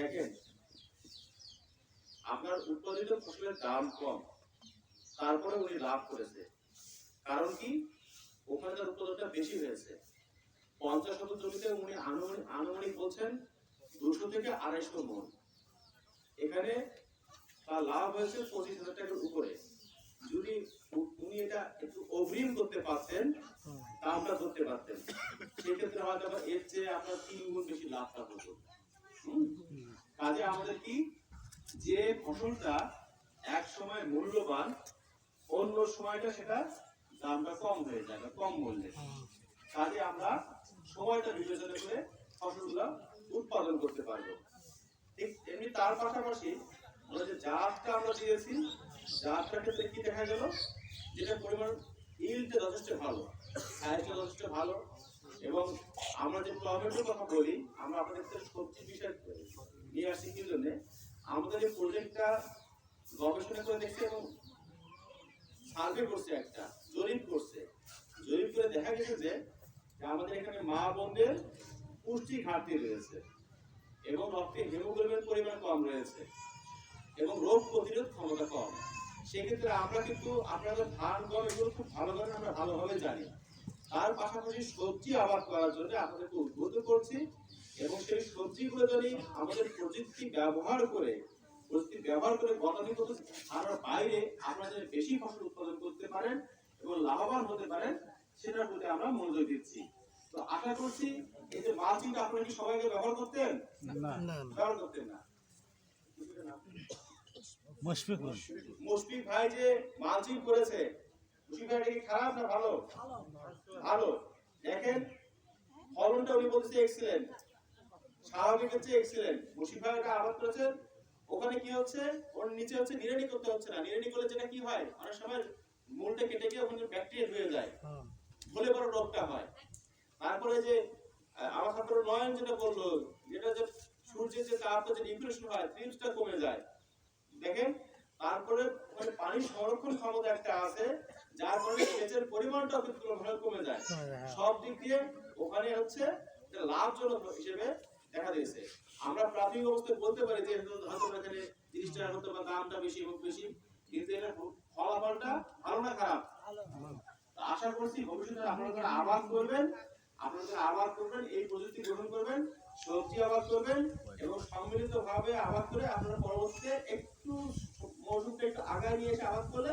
দেখেন আপনার উৎপাদিত ফসলের দাম কম তারপরে উনি লাভ করেছে। কারণ কি? ওখানে তার উৎপাদনটা বেশি হয়েছে। পঞ্চাশ শতক জমিতে উনি আনুমানিক আনুমানিক বলছেন দুশো থেকে আড়াইশো মন। এখানে তার লাভ হয়েছে পঁচিশ হাজার টাকার উপরে। যদি উনি এটা একটু অগ্রিম করতে পারতেন দামটা ধরতে পারতেন। সেক্ষেত্রে হয়তো এর চেয়ে আপনার তিন গুণ বেশি লাভটা হতো? কাজে আমাদের কি? যে ফসলটা এক সময় মূল্যবান, অন্য সময়টা সেটা দামটা কম হয়ে যায় বা কম মূল্যে। কাজে আমরা সময়টা বিবেচনা করে ফসলগুলো উৎপাদন করতে পারব। ঠিক এমনি তার পাশাপাশি আমরা যে জাতটা আমরা দিয়েছি জাতটার ক্ষেত্রে কি দেখা গেল? যেটা পরিমাণ ইলটা যথেষ্ট ভালো, সাইজটা যথেষ্ট ভালো এবং আমরা যে টমেটোর কথা বলি, আমরা আপনাদের কাছে সবজি বিষয় নিয়ে আসছি কি জন্য? আমাদের এই প্রজেক্টটা গবেষণা করে দেখছি এবং সার্ভে করছে একটা, জরিপ করছে। জরিপ করে দেখা গেছে যে আমাদের এখানে মা বোনদের পুষ্টি ঘাটতি রয়েছে এবং রক্তে হিমোগ্লোবিনের পরিমাণ কম রয়েছে এবং রোগ প্রতিরোধ ক্ষমতা কম। সেক্ষেত্রে আমরা কিন্তু আপনাদের ধান গম এগুলো খুব ভালো করে আমরা ভালোভাবে জানি। তার পাশাপাশি সবজি আবাদ করার জন্য আপনাদেরকে উদ্বুদ্ধ করছি এবং সেই সবজিগুলো যদি আমাদের প্রযুক্তি ব্যবহার করে প্রযুক্তি ব্যবহার করে গতানুগত ধারার বাইরে আপনারা যদি বেশি ফসল উৎপাদন করতে পারেন এবং লাভবান হতে পারেন সেটার প্রতি আমরা মনোযোগ দিচ্ছি। তো আশা করছি এই যে মালচিংটা আপনারা কি সবাইকে ব্যবহার করতেন? ব্যবহার করতেন না। মুশফিক ভাই যে মালচিং করেছে মুশফিক কি খারাপ না ভালো? ভালো। দেখেন ফলনটা উনি বলতেছে এক্সিলেন্ট স্বাভাবিক হচ্ছে এক্সিলেন্ট মুশফিক আবাদ করেছে। ওখানে কি হচ্ছে? ওর নিচে হচ্ছে নিড়ানি করতে হচ্ছে না। নিড়ানি করলে যেটা কি হয়? অনেক সময় মূলটা কেটে গিয়ে ওখানে ব্যাকটেরিয়া হয়ে যায়। ফলে বড় রোগটা হয়। তারপরে যে আমার ছাত্র নয়ন যেটা বলল যেটা যে সূর্যের যে তাপটা যে ডিপ্রেশন হয় থ্রিপসটা কমে যায়। দেখেন তারপরে ওখানে পানির সংরক্ষণ ক্ষমতা একটা আছে। যার কারণে সেচের পরিমাণটাও কিন্তু তুলনামূলক কমে যায়। সব দিক দিয়ে ওখানে হচ্ছে লাভজনক হিসেবে দেখা দিয়েছে। আমরা প্রাথমিক অবস্থায় বলতে পারি যে হয়তো এখানে টাকা হতো বা দামটা বেশি হোক বেশি কিন্তু এটা ফলাফলটা ভালো না খারাপ? আশা করছি ভবিষ্যতে আপনারা যারা আবাদ করবেন আপনারা যারা আবাদ করবেন এই প্রযুক্তি গ্রহণ করবেন সবজি আবাদ করবেন এবং সম্মিলিত ভাবে আবাদ করে আপনারা পরবর্তীতে একটু মৌসুমটা একটু আগায় নিয়ে এসে আবাদ করলে